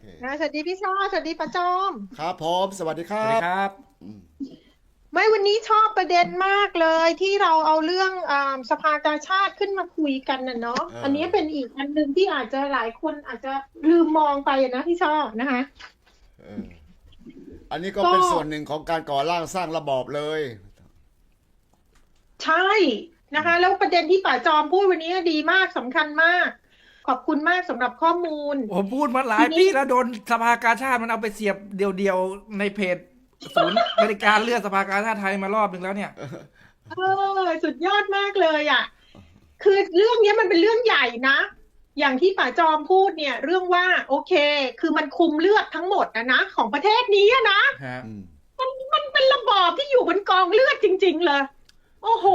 เคนะสวัสดีพี่ชอบสวัสดีป้าจอม ครับผมสวัสดีคสรัวัสดีบครับอืมไม่วันนี้ชอบประเด็นมากเลยที่เราเอาเรื่องอาสภากาชาติขึ้นมาคุยกันน่ะเนาะอันนี้เป็นอีกอันหนึ่งที่อาจจะหลายคนอาจจะลืมมองไปนะพี่ชอบนะคะ เอออันนี้ก็ก็เป็นส่วนหนึ่งของการก่อร่างสร้างระบอบเลย ใช่นะคะ แล้วประเด็นที่ป่าจอมพูดวันนี้ดีมากสำคัญมาก ขอบคุณมากสำหรับข้อมูล ผมพูดมาหลายทีนี้ปีแล้วโดนสภากาชาติมันเอาไปเสียบเดียวๆในเพจศูนย์บริการเลือดสภากาชาติไทยมารอบหนึ่งแล้วเนี่ย เออสุดยอดมากเลยอะ คือเรื่องนี้มันเป็นเรื่องใหญ่นะ อย่างที่ป่าจอมพูดเนี่ย เรื่องว่าโอเค คือมันคุมเลือดทั้งหมดนะนะของประเทศนี้อะนะฮะอืมมันมันเป็นระบอบที่อยู่บนกองเลือดจริง ๆ เลย โอ้โห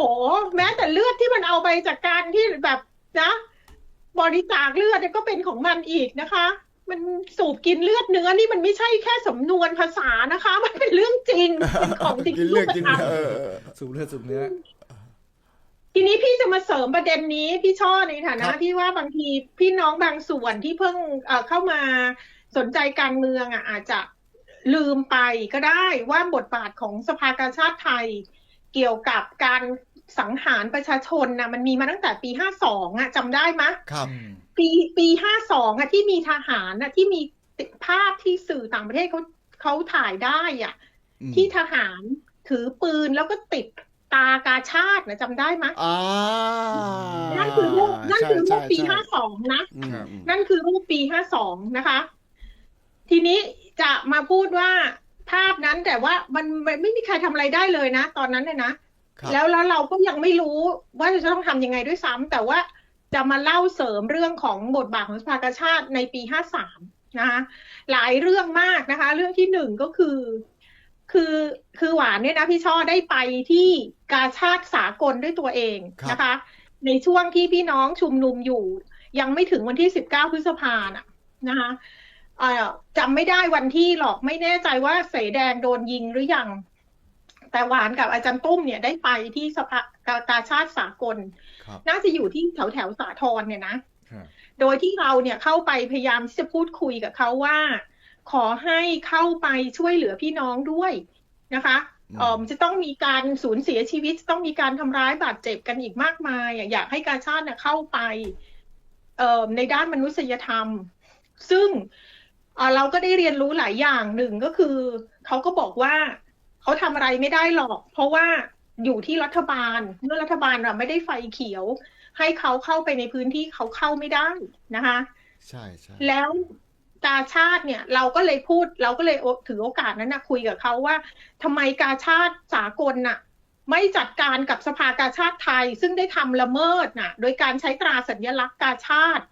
แม้แต่เลือดที่มันเอาไปจากการที่แบบนะ บริจาคเลือดเนี่ยก็เป็นของมันอีกนะคะ มันสูบกินเลือดเนื้อนี่มันไม่ใช่แค่สำนวนภาษานะคะ มันเป็นเรื่องจริงเป็นของจริงกินเลือดรูปกินธรรมเออเออสูบเลือดสูบเนื้อทีนี้พี่จะมาเสริมประเด็นนี้พี่ช่อในฐานะครับที่ว่าบางทีพี่น้องบางส่วนที่เพิ่งเอ่อเข้ามาสนใจการเมืองอะอาจจะลืมไปก็ได้ว่าบทบาทของสภากาชาติไทย เกี่ยวกับการ สังหารประชาชนนะมันมีมาตั้งแต่ปีห้าสองอะจำได้ไหมยครับปีปีห้าสองอะที่มีทหารอะที่มีภาพที่สื่อต่างประเทศเขาเขาถ่ายได้อะอืมที่ทหารถือปืนแล้วก็ติดตากาชาตินะจำได้ไหมยอ่านั่นคือรูปนั่นคือรูปปีใช่ห้าใช่สองนะอืมอืมนั่นคือรูปปีห้าสองนะคะ ทีนี้จะมาพูดว่าภาพนั้นแต่ว่ามันมันไม่มีใครทำอะไรได้เลยนะ ตอนนั้นเนี่ยนะครับ แล้วแล้วเราก็ยังไม่รู้ว่าจะต้องทำยังไงด้วยซ้ำแต่ว่าจะมาเล่าเสริมเรื่องของบทบาทของสภากาชาติในปีห้าสามนะคะหลายเรื่องมากนะคะ เรื่องที่หนึ่งก็คือ คือคือหวานเนี่ยนะพี่ช่อได้ไปที่กาชาติสากลด้วยตัวเองนะคะ ในช่วงที่พี่น้องชุมนุมอยู่ ยังไม่ถึงวันที่สิบเก้าพฤษภาน่ะนะคะเอ่อจำไม่ได้วันที่หรอกไม่แน่ใจว่าเสแดงโดนยิงหรือยัง แต่หวานกับอาจารย์ตุ้มเนี่ยได้ไปที่สภากากาชาติสากลครับน่าจะอยู่ที่แถวแถวๆสาทรเนี่ยนะครับโดยที่เราเนี่ยเข้าไปพยายามที่จะพูดคุยกับเขาว่า ขอให้เข้าไปช่วยเหลือพี่น้องด้วยนะคะอืมเอ่อมันจะต้องมีการสูญเสียชีวิตจะต้องมีการทำร้ายบาดเจ็บกันอีกมากมายอะอยากให้การชาติเนี่ยเข้าไปเอ่อในด้านมนุษยธรรม ซึ่งเอ่อเราก็ได้เรียนรู้หลายอย่างหนึ่งก็คือเขาก็บอกว่า เขาทำอะไรไม่ได้หรอก เพราะว่าอยู่ที่รัฐบาลเมื่อรัฐบาลอะไม่ได้ไฟเขียว ให้เขาเข้าไปในพื้นที่เขาเข้าไม่ได้นะคะ ใช่ใช่แล้วกาชาติเนี่ยเราก็เลยพูดเราก็เลยถือโอกาสนั้นนะคุยกับเขาว่าทำไมกาชาติสากลน่ะ ไม่จัดการกับสภากาชาติไทย ซึ่งได้ทำละเมิดน่ะ โดยการใช้ตราสัญลักษณ์กาชาติ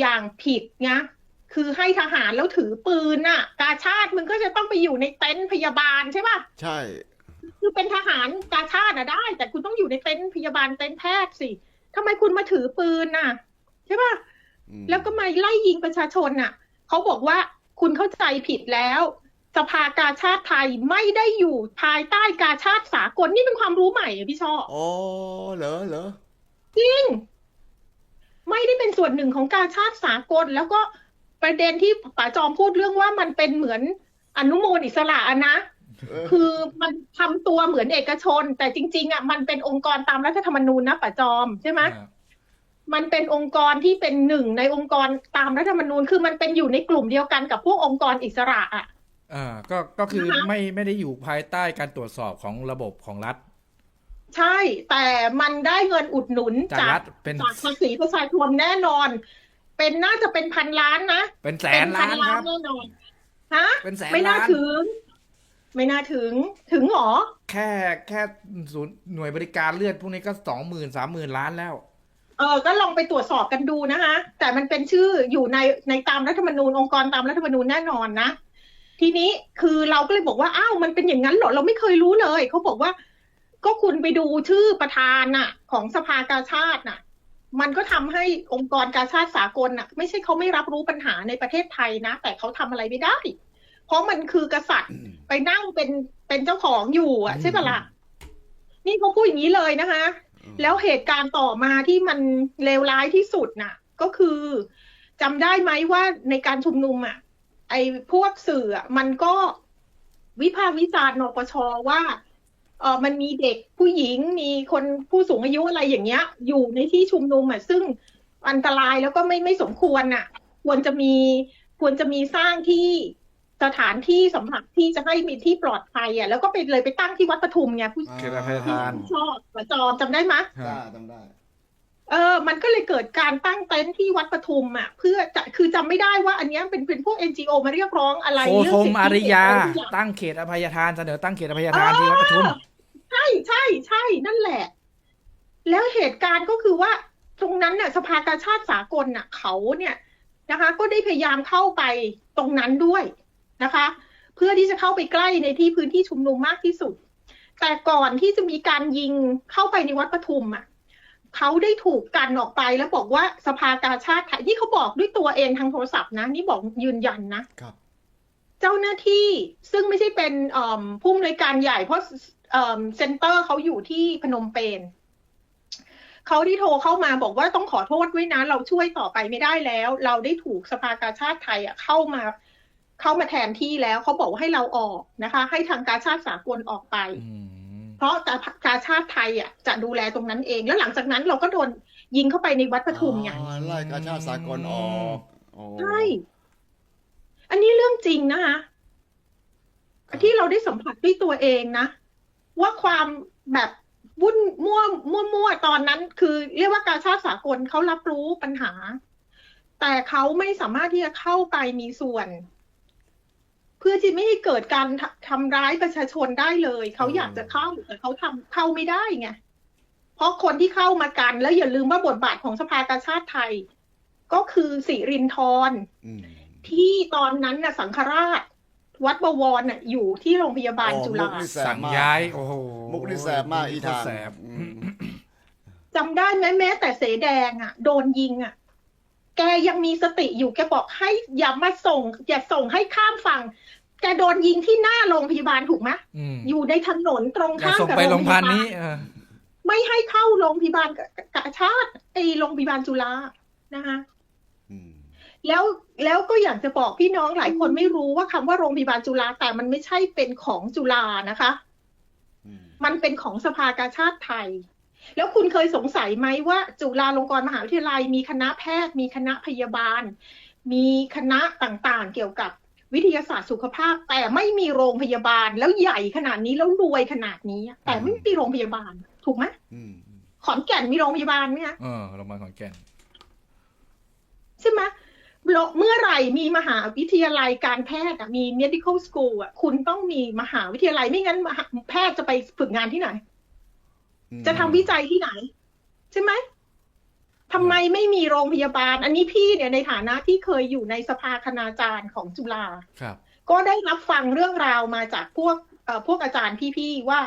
อย่างผิดนะ คือให้ทหารแล้วถือปืนน่ะ กาชาติมึงก็จะต้องไปอยู่ในเต็นท์พยาบาลใช่ป่ะใช่ คือเป็นทหารกาชาตินะได้ แต่คุณต้องอยู่ในเต็นท์พยาบาลเต็นท์แพทย์สิทำไมคุณมาถือปืนน่ะ ใช่ป่ะอืมแล้วก็มาไล่ยิงประชาชนน่ะเขาบอกว่าคุณเข้าใจผิดแล้ว สภากาชาติไทยไม่ได้อยู่ภายใต้กาชาติสากลนี่เป็นความรู้ใหม่อะพี่ชอบอ๋อเหรอเหรอจริง ไม่ได้เป็นส่วนหนึ่งของกาชาติสากลแล้วก็ ประเด็นที่ป๋าจอมพูดเรื่องว่ามันเป็นเหมือนอนุโมทอิสระอะนะเออคือมันทำตัวเหมือนเอกชน แต่จริง ๆอะมันเป็นองค์กรตามรัฐธรรมนูญนะป๋าจอมใช่ไหมครับมันเป็นองค์กรที่เป็นหนึ่งในองค์กรตามรัฐธรรมนูญ คือมันเป็นอยู่ในกลุ่มเดียวกันกับพวกองค์กรอิสระอะอ่าก็ก็คือนะคะไม่ไม่ได้อยู่ภายใต้การตรวจสอบของระบบของรัฐ ใช่แต่มันได้เงินอุดหนุนจากจากรัฐเป็นจากภาษีประชาชนแน่นอน เป็นน่าจะเป็นพันล้านนะเป็นแสเป็นพัล้านครับแน่นอนฮะเป็นแสนไม่น่าล้านถึง ไม่น่าถึงถึงเหรอ แค่แค่ศูนย์หน่วยบริการเลือดพวกนี้ก็สองหมื่นสามหมื่นล้านแล้ว เออก็ลองไปตรวจสอบกันดูนะคะ แต่มันเป็นชื่ออยู่ในในตามรัฐธรรมนูญองค์กรตามรัฐธรรมนูญแน่นอนนะทีนี้คือเราก็เลยบอกว่าอ้าวมันเป็นอย่างนั้นเหรอเราไม่เคยรู้เลยเขาบอกว่า ก็คุณไปดูชื่อประธานน่ะ ของสภากาชาติน่ะ มันก็ทำให้องค์กรกาชาติสากลน่ะ ไม่ใช่เขาไม่รับรู้ปัญหาในประเทศไทยนะ แต่เขาทำอะไรไม่ได้ เพราะมันคือกษัตริย์ไปนั่งเป็นเป็นเจ้าของอยู่อะใช่ปะล่ะนี่เขาพูดอย่างนี้เลยนะคะ แล้วเหตุการณ์ต่อมาที่มันเลวร้ายที่สุดน่ะ ก็คือจำได้ไหมว่าในการชุมนุมอะ ไอ้พวกสื่ออะมันก็วิพากษ์วิจารณ์นปชว่า เออมันมีเด็กผู้หญิงมีคนผู้สูงอายุอะไรอย่างเงี้ย อยู่ในที่ชุมนุมอะซึ่งอันตรายแล้วก็ไม่ไม่สมควรน่ะ ควรจะมีควรจะมีสร้างที่สถานที่สำหรับที่จะให้มีที่ปลอดภัยอะแล้วก็ไปเลยไปตั้งที่วัดปทุมไงผู้เขตอภัยทาน ชอบประจอมจำได้ไหมได้จำได้ เออ มันก็เลยเกิดการตั้งเต็นท์ที่วัดปทุมอะ เพื่อจะ คือจำไม่ได้ว่าอันเนี้ยเป็นเป็นพวก NGO มาเรียกร้องอะไรโคเรื่ธสิมทธิอาริยาอะไรทุกอย่างตั้งเขตอภัยทานเสนอตั้งเขตอภัยทานที่วัดปทุม ใช่ใช่ใช่นั่นแหละ แล้วเหตุการณ์ก็คือว่า ตรงนั้นเนี่ยสภากาชาติสากลน่ะ เขาเนี่ยนะคะ ก็ได้พยายามเข้าไปตรงนั้นด้วยนะคะ เพื่อที่จะเข้าไปใกล้ในที่พื้นที่ชุมนุมมากที่สุด แต่ก่อนที่จะมีการยิงเข้าไปในวัดปทุมอะเขาได้ถูกกันออกไปแล้วบอกว่าสภากาชาติไทยที่เขาบอกด้วยตัวเองทางโทรศัพท์นะ นี่บอกยืนยันนะครับเจ้าหน้าที่ซึ่งไม่ใช่เป็นเอิ่มผู้อำนวยการใหญ่เพราะ เอิ่มเซ็นเตอร์เขาอยู่ที่พนมเปญเขาที่โทรเข้ามาบอกว่าต้องขอโทษด้วยนะ เราช่วยต่อไปไม่ได้แล้ว เราได้ถูกสภากาชาติไทยอะเข้ามาเข้ามาแทนที่แล้วเขาบอกว่าให้เราออกนะคะ ให้ทางกาชาติสากลออกไปอืมเพราะแต่กาชาติไทยอะจะดูแลตรงนั้นเอง แล้วหลังจากนั้นเราก็โดนยิงเข้าไปในวัดปทุมไงอ๋อไล่กาชาติสากลออกโอ้ใช่อันนี้เรื่องจริงนะคะครับที่เราได้สัมผัสด้วยตัวเองนะ ว่าความแบบวุ่นมั่วมั่วมั่วตอนนั้น คือเรียกว่ากาชาติสากลเขารับรู้ปัญหา แต่เขาไม่สามารถที่จะเข้าไปมีส่วน เพื่อที่ไม่ให้เกิดการททำร้ายประชาชนได้เลย เขาอยากจะเข้าแต่เขาทำเข้าไม่ได้ไงเพราะคนที่เข้ามากัน แล้วอย่าลืมว่าบทบาทของสภากาชาติไทย ก็คือสิรินทรอืมที่ตอนนั้นน่ะสังฆราช วัดบวรน่ะอยู่ที่โรงพยาบาลโอ้จุมุฬากนี่แสบสั่งมากย้าย โอ้โหมุกนี่แสบมากอีทางแสบอืมจำได้ไหมแม้แต่เสแดงอะ โดนยิงอะ แกยังมีสติอยู่แกบอกให้อย่ามาส่ง อย่าส่งให้ข้ามฝั่งแกโดนยิงที่หน้าโรงพยาบาลถูกไหมอืมอยู่ในถนนตรงอย่าข้ามส่งกับไปโรโรงงพพยาบาลยาบาลนี้เออไม่ให้เข้าโรงพยาบาลกกะชาติไอโรงพยาบาลจุฬานะคะอืม แล้วแล้วก็อยากจะบอกพี่น้องหลายคนไม่รู้ว่าคำว่าโรงพยาบาลจุฬาแต่มันไม่ใช่เป็นของจุฬานะคะอืมมันเป็นของสภากาชาติไทย แล้วคุณเคยสงสัยไหมว่า จุฬาลงกรณ์มหาวิทยาลัย มีคณะแพทย์ มีคณะพยาบาล มีคณะต่างๆ เกี่ยวกับวิทยาศาสตร์สุขภาพ แต่ไม่มีโรงพยาบาลแล้วใหญ่ขนาดนี้แล้วรวยขนาดนี้ แต่ไม่มีโรงพยาบาล ถูกไหมอืมขอนแก่นมีโรงพยาบาลไหมคะเออโรงพยาบาลขอนแก่นใช่ไหม เมื่อไหร่มีมหาวิทยาลัยการแพทย์อะมี medical school อะคุณต้องมีมหาวิทยาลัยไม่งั้นมหาแพทย์จะไปฝึกงานที่ไหนอืมจะทำวิจัยที่ไหน ใช่ไหมทำไมไม่มีโรงพยาบาล อันนี้พี่เนี่ยในฐานะที่เคยอยู่ในสภาคณาจารย์ของจุฬาครับ ก็ได้รับฟังเรื่องราวมาจากพวกเอ่อพวกอาจารย์พี่ๆว่า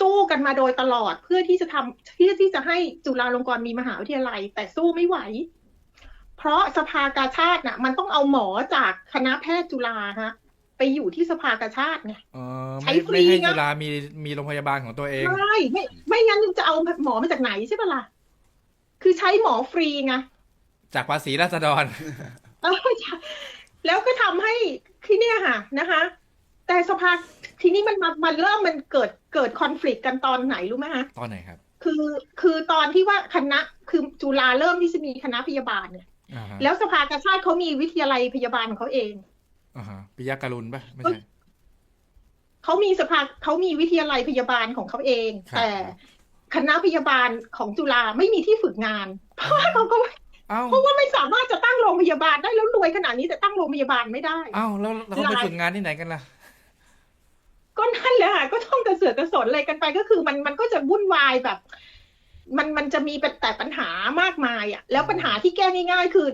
สู้กันมาโดยตลอดเพื่อที่จะทำเพื่อที่จะให้จุฬาลงกรณ์มีมหาวิทยาลัย แต่สู้ไม่ไหว เพราะสภากาชาติน่ะ มันต้องเอาหมอจากคณะแพทย์จุฬาฮะ ไปอยู่ที่สภากาชาติไงเออใช้ไม่ฟรีไม่ให้นะจุฬามีมีโรงพยาบาลของตัวเองใช่ไม่ไม่งั้นจะเอาหมอมาจากไหนใช่ปะล่ะคือใช้หมอฟรีไงจากภาษีราษฎรเออใช่แล้วก็ทำให้ที่เนี่ยค่ะนะคะ แต่สภาทีนี้มันมามันเริ่มมันเกิดเกิดคอน FLICT กันตอนไหนรู้ไหมคะตอนไหนครับ คือคือตอนที่ว่าคณะคือจุฬาเริ่มที่จะมีคณะพยาบาลเนี่ย อ่าฮะแล้วสภากาชาติเขามีวิทยาลัยพยาบาลของเขาเอง อ่าฮะปิยะการุณป่ะไม่ใช่ เขามีสภาเขามีวิทยาลัยพยาบาลของเขาเอง ครับ แต่คณะพยาบาลของจุฬาไม่มีที่ฝึกงาน เพราะว่าเขาก็เอ้าเพราะว่าไม่สามารถจะตั้งโรงพยาบาลได้แล้วรวยขนาดนี้แต่ตั้งโรงพยาบาลไม่ได้ เอ้าแล้วแล้วเขาไปฝึกงานที่ไหนกันล่ะ ก็นั่นแหละค่ะก็ต้องกระเสือกกระสนอะไรกันไปก็คือมันมันก็จะวุ่นวายแบบ มันมันจะมีแต่ปัญหามากมายอะ แล้วปัญหาที่แก้ง่าย ๆ คือ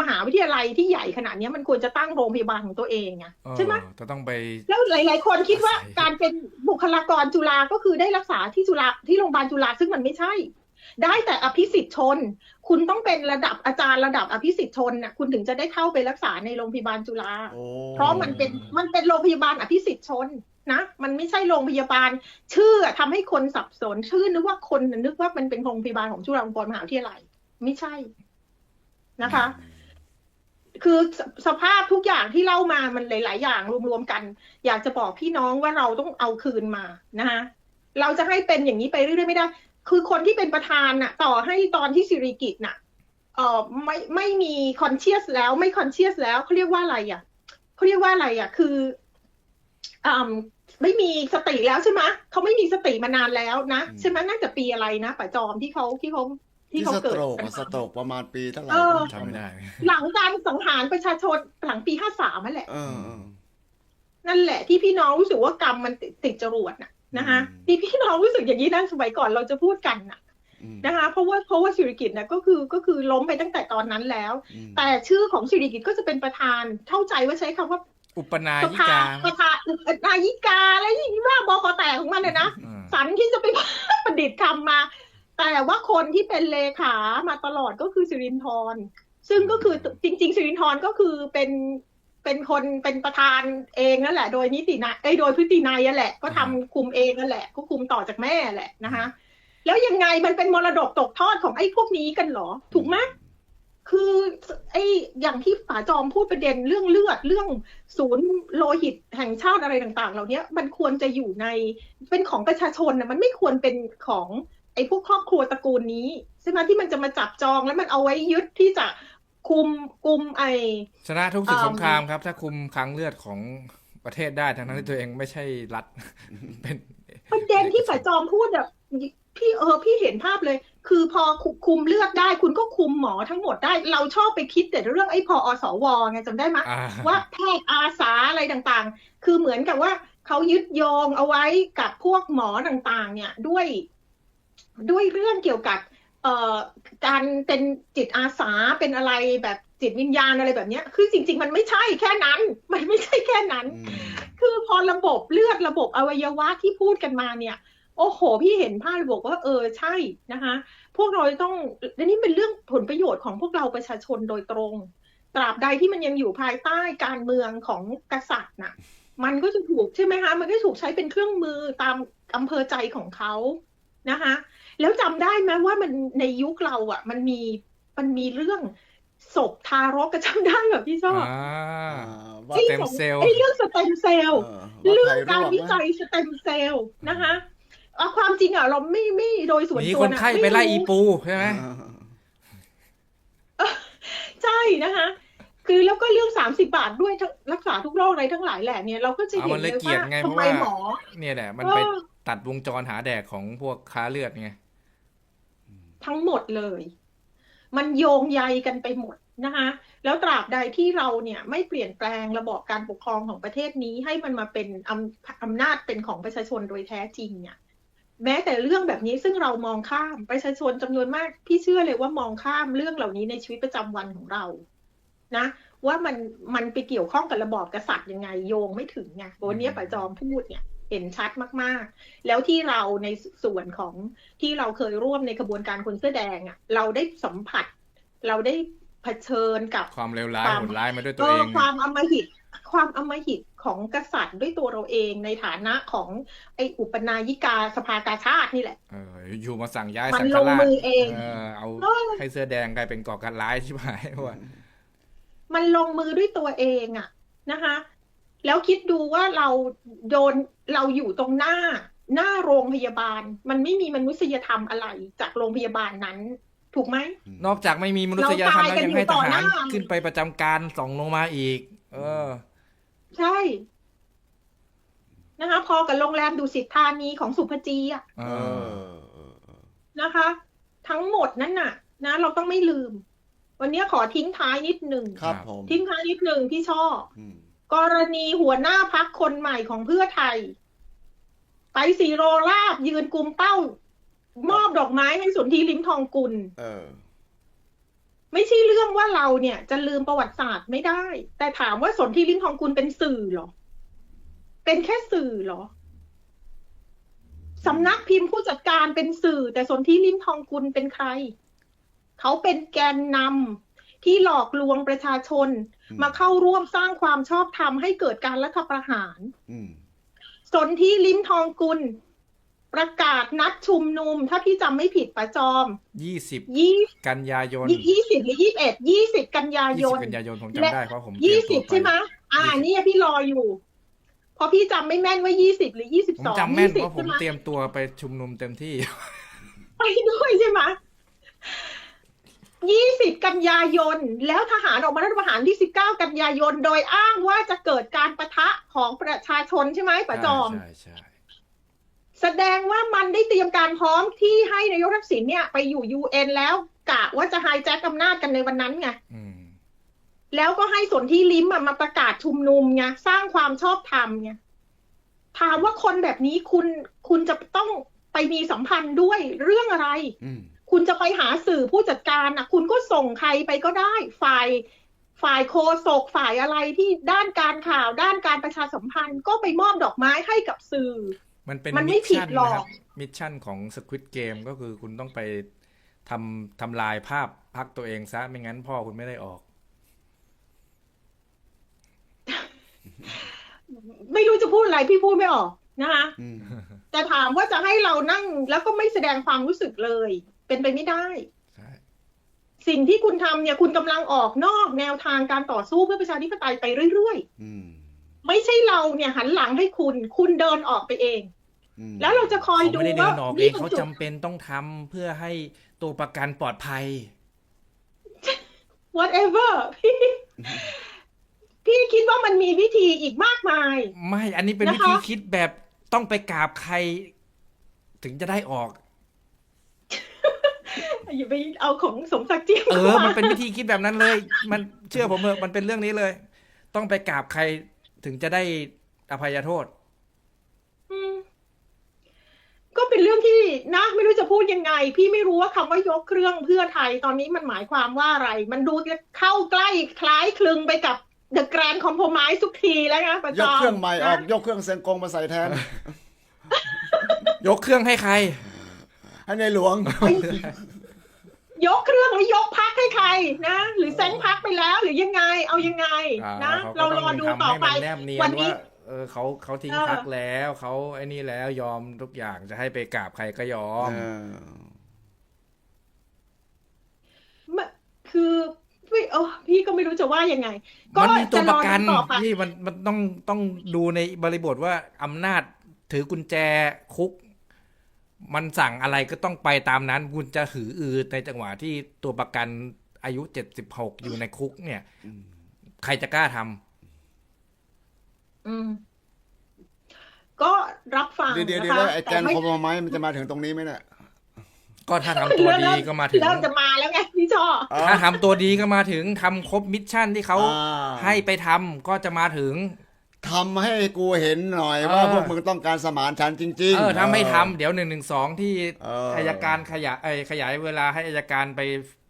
มหาวิทยาลัยที่ใหญ่ขนาดเนี้ยมันควรจะตั้งโรงพยาบาลของตัวเองไงเออใช่ไหมจะต้องไป แล้วหลาย ๆ คนคิดว่าใช่การเป็นบุคลากรจุฬาก็คือได้รักษาที่จุฬาที่โรงพยาบาลจุฬาซึ่งมันไม่ใช่ ได้แต่อภิสิทธิ์ชน คุณต้องเป็นระดับอาจารย์ระดับอภิสิทธิ์ชนน่ะคุณถึงจะได้เข้าไปรักษาในโรงพยาบาลจุฬาโอ้เพราะมันเป็นมันเป็นโรงพยาบาลอภิสิทธิ์ชน นะมันไม่ใช่โรงพยาบาล ชื่อทำให้คนสับสน ชื่อนึกว่าคนนึกว่ามันเป็นโรงพยาบาลของจุฬาลงกรณ์มหาวิทยาลัยไม่ใช่นะคะ คือสสภาพทุกอย่างที่เล่ามามันหลาย ๆ อย่างรวม ๆ กัน อยากจะบอกพี่น้องว่าเราต้องเอาคืนมานะคะเราจะให้เป็นอย่างนี้ไปเรื่อย ๆ ไม่ได้ คือคนที่เป็นประธานน่ะ ต่อให้ตอนที่สิริกิตน่ะเออไม่ไม่มีคอนเชียสแล้วไม่คอนเชียสแล้วเขาเรียกว่าอะไรอะเขาเรียกว่าอะไรอะ คืออ่า ไม่มีสติแล้วใช่ไหมเขาไม่มีสติมานานแล้วนะอืมใช่ไหมน่าจะปีอะไรนะป่าจอมที่เขาที่เขาที่ที่เขาสเกิโตดรกปัญอะหาสโตรกประมาณปีเท่าไหร่เออจำไม่ได้ หลังการสังหารประชาชนหลังปีห้าสามนั่นแหละเออเออนั่นแหละ ที่พี่น้องรู้สึกว่ากรรมมันติดติดจรวดน่ะนะคะอืมที่พี่น้องรู้สึกอย่างนี้นะสมัยก่อนเราจะพูดกันน่ะอืมนะคะ เพราะว่าเพราะว่าสิริกิตนะก็คือก็คือล้มไปตั้งแต่ตอนนั้นแล้วอืมแต่ชื่อของสิริกิตก็จะเป็นประธานเข้าใจว่าใช้คำว่า อุปนาสยิภากาประธานนายิกาอะไรอย่างนี้ว่าบกแตกของมันเนี่ยนะอืมสันที่จะไปประดิษฐ์คำมา แต่ว่าคนที่เป็นเลขามาตลอดก็คือสิรินทรซึ่งก็คือจริง ๆสิรินทรก็คือเป็นเป็นคนเป็นประธานเองนั่นแหละ โดยนิตินายเอ้ยโดยพฤตินัยนั่นแหละ ก็ทำคุมเองนั่นแหละ ก็คุมต่อจากแม่แหละนะคะแล้วยังไงมันเป็นมรดกตกทอดของไอ้พวกนี้กันเหรอ ถูกไหมคือ ไอ้อย่างที่ป๋าจอมพูดประเด็นเรื่องเลือดเรื่องศูนย์โลหิตแห่งชาติอะไรต่าง ๆ เหล่านี้มันควรจะอยู่ในเป็นของประชาชนนะมันไม่ควรเป็นของไอ้พวกครอบครัวตระกูลนี้ใช่ไหมที่มันจะมาจับจองแล้วมันเอาไว้ยึดที่จะคุมกุมไอชนะทุกศึกเอิ่มสงครามครับ ถ้าคุมคลังเลือดของประเทศได้ทั้งนั้นที่ตัวเองไม่ใช่รัฐเป็นประเด็นที่ฝ่ายจอมพูดแบบพี่เออพี่เห็นภาพเลย คือพอคุคุมเลือดได้ คุณก็คุมหมอทั้งหมดได้ เราชอบไปคิดแต่เรื่องไอ้พออสวไงจำได้ไหมอ่าว่าแพทย์อาสาอะไรต่างๆ คือเหมือนกับว่าเขายึดโยงเอาไว้กับพวกหมอต่างๆ เนี่ยด้วย ด้วยเรื่องเกี่ยวกับเอ่อการเป็นจิตอาสาเป็นอะไรแบบจิตวิญญาณอะไรแบบเนี้ยคือจริง ๆ มันไม่ใช่แค่นั้น มันไม่ใช่แค่นั้นอืมคือพอระบบเลือดระบบอวัยวะที่พูดกันมาเนี่ย โอ้โห พี่เห็นภาพบอกว่าเออใช่นะคะ พวกเราต้องและนี่เป็นเรื่องผลประโยชน์ของพวกเราประชาชนโดยตรง ตราบใดที่มันยังอยู่ภายใต้การเมืองของกษัตริย์น่ะ มันก็จะถูกใช่ไหมคะ มันก็ถูกใช้เป็นเครื่องมือตามอำเภอใจของเขานะคะ แล้วจำได้ไหมว่ามันในยุคเราอะ มันมีมันมีเรื่องศพทารกก็จำได้แบบพี่ชอบอ่าอ่าว่าไอ้สเต็มเซลล์ไอ้เรื่องสเต็มเซลล์เออเรื่องใคการวบวินะจัยสเต็มเซลล์นะคะ เอาความจริงอะ เราไม่ไม่โดยส่วนมีตัวคนไข้ไปไล่อีม่รู้ปูใช่ไหมอ่าใช่นะคะคือแล้วก็เรื่องสามสิบาทด้วยทั้งรักษาทุกโรคอะไรทั้งหลายแหละเนี่ยเราก็จะเอาเห็มันนเลยเลยเกลียว่าดไงเพทำราะไมว่าหมอ เนี่ยแหละมันเออไปตัดวงจรหาแดกของพวกค้าเลือดไงทั้งหมดเลย มันโยงใยกันไปหมดนะคะแล้วตราบใดที่เราเนี่ยไม่เปลี่ยนแปลงระบอบการปกครองของประเทศนี้ให้มันมาเป็นอำอำนาจเป็นของประชาชนโดยแท้จริงเนี่ย แม้แต่เรื่องแบบนี้ซึ่งเรามองข้ามประชาชนจำนวนมาก พี่เชื่อเลยว่ามองข้ามเรื่องเหล่านี้ในชีวิตประจำวันของเรา นะ ว่ามันมันไปเกี่ยวข้องกับระบอบกษัตริย์ยังไงโยงไม่ถึงไงวันนี้ป่าจอมพูดเนี่ยเห็นชัดมากๆ แล้วที่เราในส่วนของที่เราเคยร่วมในขบวนการคนเสื้อแดงอะ เราได้สัมผัส เราได้เผชิญกับความเลวร้ายความโหดร้ายมาด้วยตัเอวเอองความอำมหิต ความอำมหิตของกษัตริย์ด้วยตัวเราเองในฐานะของไออุปนายิกาสภากาชาตินี่แหละเอออยู่มาสั่งย้ายมันสังฆลงราชมือเองเออเอาเออให้เสื้อแดงกลายเป็นก่อการร้ายชิบหายว่ะมันลงมือด้วยตัวเองอะนะคะ แล้วคิดดูว่าเราโดนเราอยู่ตรงหน้าหน้าโรงพยาบาล มันไม่มีมนุษยธรรมอะไรจากโรงพยาบาลนั้น ถูกไหม นอกจากไม่มีมนุษยธรรมแล้วเราตายกันยังให้อยู่ต่ทอหหารน้าขึ้นไปประจำการส่องลงมาอีก เออ ใช่ นะคะ พอกับโรงแรมดุสิตธานีของสุภจีอะเอเออ อเออเออนะคะ ทั้งหมดนั้นน่ะ นะ เราต้องไม่ลืม วันนี้ขอทิ้งท้ายนิดหนึ่งครับผมทิ้งท้ายนิดหนึ่งพี่ชอบอืมกรณีหัวหน้าพักคนใหม่ของเพื่อไทย ไปสีโรลาบยืนกุมเป้า มอบดอกไม้ให้สนธิลิ้มทองกุล เออ ไม่ใช่เรื่องว่าเราเนี่ย จะลืมประวัติศาสตร์ไม่ได้ แต่ถามว่าสนธิลิ้มทองกุลเป็นสื่อเหรอ เป็นแค่สื่อเหรอสำนักพิมพ์ผู้จัดการเป็นสื่อ แต่สนธิลิ้มทองกุลเป็นใคร เขาเป็นแกนนำที่หลอกลวงประชาชนอืมมาเข้าร่วมสร้างความชอบธรรมให้เกิดการรัฐประหารอืมสนที่ลิ้มทองกุล ประกาศนัดชุมนุม ถ้าพี่จำไม่ผิดประจอมยี่สิบยี่กันยายนยี่สิบหรือยี่สิบเอ็ดยี่สิบกันยายี่ยสิบนกันยายนผมและจำได้เพราะผมยี่เตรีสิยบมตัวใช่ไหมไปอ่าเนี่ยพี่รออยู่เพราะพี่จำไม่แม่นว่ายี่สิบหรือยี่สิบผมสองจำแม่นยี่สิเพบราะผใช่มไหมเตรียมตัวไปชุมนุมเต็มที่ไปด้วยใช่ไหมยี่สิบกันยายน แล้วทหารออกมารัฐประหารที่สิบเก้ากันยายน โดยอ้างว่าจะเกิดการประทะของประชาชนใช่ไหมประจอมใช่ใช่ แสดงว่ามันได้เตรียมการพร้อมที่ให้นายกทักษิณเนี่ยไปอยู่ยูเอ็นแล้วกะว่าจะไฮแจ็คอำนาจกันในวันนั้นไงอืมแล้วก็ให้สนที่ลิ้มอะมาประกาศชุมนุมไงสร้างความชอบธรรมไงถามว่าคนแบบนี้คุณคุณจะต้องไปมีสัมพันธ์ด้วยเรื่องอะไรอืมคุณจะไปหาสื่อผู้จัดการนะคุณก็ส่งใครไปก็ได้ ฝ่ายฝ่ายโคศกฝ่ายอะไรที่ด้านการข่าวด้านการประชาสัมพันธ์ ก็ไปมอบดอกไม้ให้กับสื่อ มันเป็นมันไม่มิชผิดชั่นหรอกนะครับมิชชั่นของสควิตเกมก็คือคุณต้องไปทำทำลายภาพพักตัวเองซะไม่งั้นพ่อคุณไม่ได้ออก ไม่รู้จะพูดอะไรพี่พูดไม่ออกนะคะอืมแต่ถามว่าจะให้เรานั่งแล้วก็ไม่แสดงความรู้สึกเลย เป็นไปไม่ได้ใช่สิ่งที่คุณทำเนี่ยคุณกำลังออกนอกแนวทางการต่อสู้เพื่อประชาธิปไตยไปเรื่อยอืมๆ ไม่ใช่เราเนี่ยหันหลังให้คุณ คุณเดินออกไปเองอืมแล้วเราจะคอยเขาดูไม่ได้เดิว่านออกเอนี่งมันเขาจุดจำเป็นต้องทำเพื่อให้ตัวประกันปลอดภัย whatever พี่พี่คิดว่ามันมีวิธีอีกมากมาย ไม่ อันนี้เป็นนะคะวิธีคิดแบบต้องไปกราบใคร ถึงจะได้ออกอย่าไปเอาของสมศักดิ์เจียมเออข้าามันเป็นวิธีคิดแบบนั้นเลย มันเชื่อผมเถอะมันเป็นเรื่องนี้เลย ต้องไปกราบใคร ถึงจะได้อภัยโทษ อืมก็เป็นเรื่องที่นะไม่รู้จะพูดยังไง พี่ไม่รู้ว่าคำว่ายกเครื่องเพื่อไทยตอนนี้มันหมายความว่าอะไร มันดูจะเข้าใกล้คล้ายคลึงไปกับ The Grand Compromise ทุกทีแล้วนะประยจกอมเครื่องใหม่ออกนะยกเครื่องเซงกงมาใส่แทน ยกเครื่องให้ใคร ให้ในหลวง ยกเครื่องหรือยกพักให้ใครนะ หรือแซงพักไปแล้วหรือยังไงเอายังไงอ่านะขเราก็รอดูทำต่อให้ไปมันแนบเนียนวันนี้ว่าเออเขาเขาทิ้งเออพักแล้วเขาไอ้นี่แล้วยอมทุกอย่างจะให้ไปกราบใครก็ยอมเออมันคือไม่เออพี่ก็ไม่รู้จะว่ายังไง ก็มันมีตัวประกันจอดูต่อไปที่มันมันต้องต้องดูในบริบทว่าอำนาจถือกุญแจคุก มันสั่งอะไรก็ต้องไปตามนั้น คุณจะหืออือในจังหวะที่ตัวประกันอายุเจ็ดสิบหกอยู่ในคุก เนี่ยอืมใครจะกล้าทำอืม ก็รับฟังเดี๋ยวเดี๋ยวนะเดี๋ยวคะแล้วไอ้แกแต่นไม่คอมไม้มันจะมาถึงตรงนี้ไหมเนี่ยก็ถ้าทำตัวดีก็มาถึงเริ่มจะมาแล้วไงพี่ชอถ้าทำตัวดีก็มาถึงทำครบมิชชั่นที่เขาอ่าให้ไปทำก็จะมาถึง ทำให้กูเห็นหน่อยเออว่าพวกมึงต้องการสมานฉันท์จริงๆเออถ้าไม่ทำเดี๋ยวหนึ่งหนึ่งสองที่เอออ อายการขยายเอ้ยขยายเวลาให้อายการไป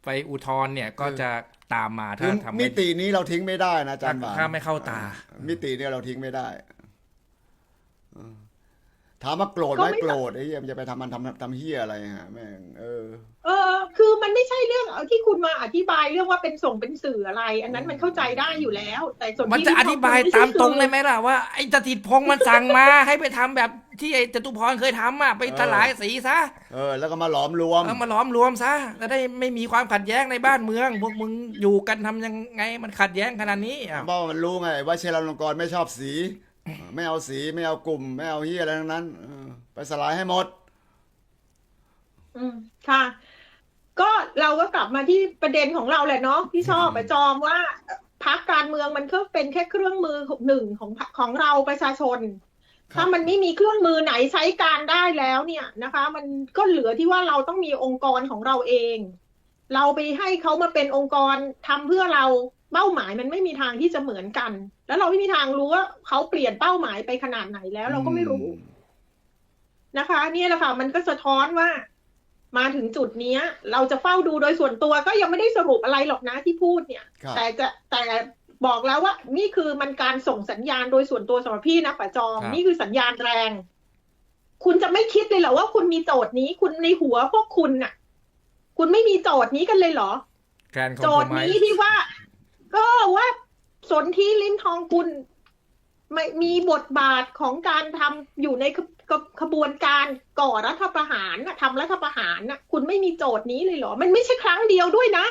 ไปอุทธรณ์เนี่ยก็จะตามมาคืถ้าอทำมิไม่ตินี้เราทิ้งไม่ได้นะอาจารย์หวานถ้าไม่เข้าตา มิติเนี่ยเราทิ้งไม่ได้เออ ถามว่าโกรธไหมโกรธไอ้เหี้ยมันจะไปทำมันทำทำเหี้ยอะไรฮะแม่งเออ เออ คือมันไม่ใช่เรื่องเอาที่คุณมาอธิบายเรื่องว่าเป็นส่งเป็นสื่ออะไร อันนั้นมันเข้าใจได้อยู่แล้ว แต่ส่วนมันที่จะอพี่ธิบายไม่ใช่ตามตรงสื่อเลยไหมล่ะว่าไอ้จติดพงษ์มันสั่งมา ให้ไปทำแบบที่ไอ้จตุพรเคยทำอะไปถลายสีซะเออ แล้วก็มาหลอมรวม เอามาล้อมรวมซะจะได้ไม่มีความขัดแย้งในบ้านเมือง พวกมึงอยู่กันทำยังไงมันขัดแย้งขนาดนี้อะเพราะว่ามันรู้ไงว่าเชลลงกรณ์ไม่ชอบสี ไม่เอาสีไม่เอากลุ่ม ไม่เอาเฮียอะไรทั้งนั้นเออไปสลายให้หมด อืมค่ะ ก็เราก็กลับมาที่ประเด็นของเราแหละเนาะพี่ชอบประจอมว่าพักการเมืองมันก็เป็นแค่เครื่องมือหนึ่งของของเราประชาชน ครับถ้ามันไม่มีเครื่องมือไหนใช้การได้แล้วเนี่ยนะคะ มันก็เหลือที่ว่าเราต้องมีองค์กรของเราเอง เราไปให้เขามาเป็นองค์กรทำเพื่อเรา เป้าหมายมันไม่มีทางที่จะเหมือนกัน แล้วเราไม่มีทางรู้ว่าเขาเปลี่ยนเป้าหมายไปขนาดไหนแล้ว เราก็ไม่รู้นะคะเนี่ยแหละค่ะมันก็สะท้อนว่า มาถึงจุดเนี้ยเราจะเฝ้าดูโดยส่วนตัวก็ยังไม่ได้สรุปอะไรหรอกนะที่พูดเนี่ยครับแต่จะแต่บอกแล้วว่า นี่คือมันการส่งสัญญาณโดยส่วนตัวสำหรับพี่นะป๋าจอมครับนี่คือสัญญาณแรง คุณจะไม่คิดเลยเหรอว่าคุณมีโจทย์นี้ คุณในหัวพวกคุณน่ะ คุณไม่มีโจทย์นี้กันเลยเหรอแกนคอมโจโพทย์ไมนี้ที่ว่า ก็ว่าสนที่ลิ้มทองคุณไม่มีบทบาทของการทำอยู่ในขบขบขบวนการก่อรัฐประหารนะทำรัฐประหารนะคุณไม่มีโจทย์นี้เลยเหรอ มันไม่ใช่ครั้งเดียวด้วยนะ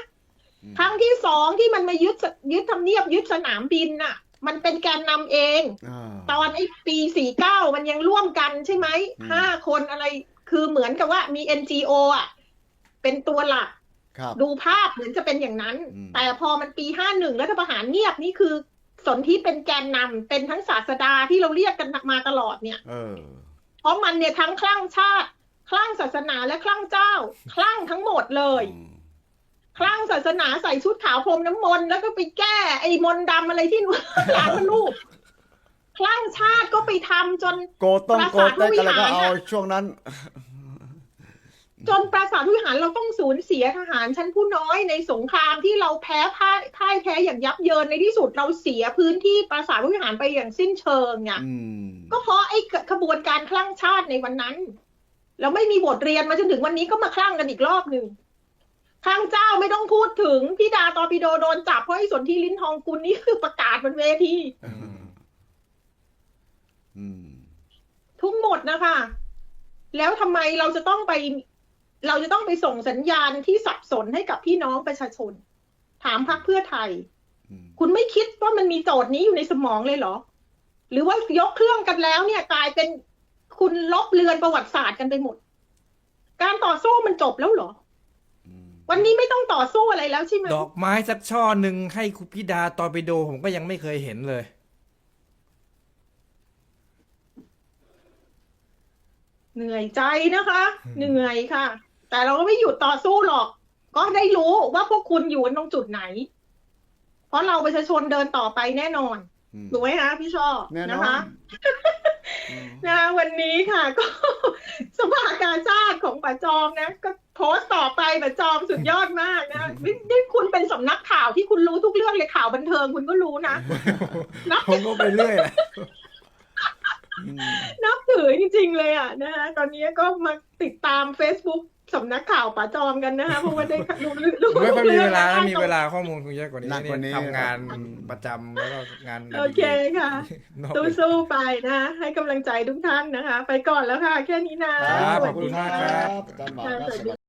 อืมครั้งที่สองที่มันมายึดสยึดทำเนียบยึดสนามบินน่ะ มันเป็นแกนนำเองอ่าตอนไอ้ปีสี่เก้ามันยังร่วมกันใช่ไหมอืมห้าคนอะไร คือเหมือนกับว่ามี NGO อะเป็นตัวหลักครับ ดูภาพเหมือนจะเป็นอย่างนั้นอืมแต่พอมันปีห้าหนึ่งรัฐประหารเงียบนี่คือสนธิเป็นแกนนำเป็นทั้งศาสดาที่เราเรียกกันมาตลอดเนี่ยเออเพราะมันเนี่ยทั้งคลั่งชาติ คลั่งศาสนาและคลั่งเจ้า คลั่งทั้งหมดเลยอืมคลั่งศาสนาใส่ชุดขาวพรมน้ำมนต์แล้วก็ไปแก้ไอ้มนต์ดำอะไรที่ร้านพระรูปคลั่งชาติก็ไปทำจนโกต้องโกเต็กอะไรก็ปราสาทวิหารเอาน่ะช่วงนั้น จนปราสาทวิหารเราต้องสูญเสียทหารชั้นผู้น้อยในสงครามที่เราแพ้พ่ายพ่ายแพ้อย่างยับเยินในที่สุดเราเสียพื้นที่ปราสาทวิหารไปอย่างสิ้นเชิงเนี่ยอืมก็เพราะไอ้ขบวนการคลั่งชาติในวันนั้นเราไม่มีบทเรียนมาจนถึงวันนี้ก็มาคลั่งกันอีกรอบหนึ่งคลั่งเจ้าไม่ต้องพูดถึงพี่ดาตอร์ปิโดโดนจับเพราะไอ้สนที่ลิ้นทองกุลนี่คือประกาศบนเวทีอืมทุกหมดนะคะ แล้วทำไมเราจะต้องไป เราจะต้องไปส่งสัญญาณที่สับสนให้กับพี่น้องประชาชน ถามพักเพื่อไทยอืมคุณไม่คิดว่ามันมีโจทย์นี้อยู่ในสมองเลยเหรอ หรือว่ายกเครื่องกันแล้วเนี่ยกลายเป็นคุณลบเลือนประวัติศาสตร์กันไปหมด การต่อสู้มันจบแล้วเหรออืมวันนี้ไม่ต้องต่อสู้อะไรแล้วใช่ไหมดอกไม้สักช่อหนึ่งให้คุณพิดาตอร์ปิโดผมก็ยังไม่เคยเห็นเลยเหนื่อยใจนะคะ เหนื่อยค่ะ แต่เราก็ไม่หยุดต่อสู้หรอก ก็ได้รู้ว่าพวกคุณอยู่กันตรงจุดไหน เพราะเราประชาชนเดินต่อไปแน่นอนอืมถูกไหมคะพี่ชอบแน่นนะอนคะอืมนะวันนี้ค่ะ ก็สภากาชาติของป่าจอมนะ ก็โพสต์ต่อไปป่าจอมสุดยอดมากนะนี่นี่คุณเป็นสำนักข่าวที่คุณรู้ทุกเรื่องเลยข่าวบันเทิงคุณก็รู้นะนับผมก็ไปเรื่อยแหละอืมนับถือจริงๆเลยอะนะคะตอนนี้ก็มาติดตาม Facebook สำนักข่าวป่าจอมกันนะคะเพราะว่าได้ดูดูผมไม่ค่อยมีเวลารื่องถ้ามีเวลาข้อมูลคงเยอะกว่านี้หนักกว่านี้ ทำงานประจำแล้วก็งานโอเคค่ะ นอกสู้ๆไปนะให้กำลังใจทุกท่านนะคะ ไปก่อนแล้วค่ะ แค่นี้นะ ครับสขวัอบสคุดีณมากค่ะครับ อาจารย์หมอค่ะครับสวัสดี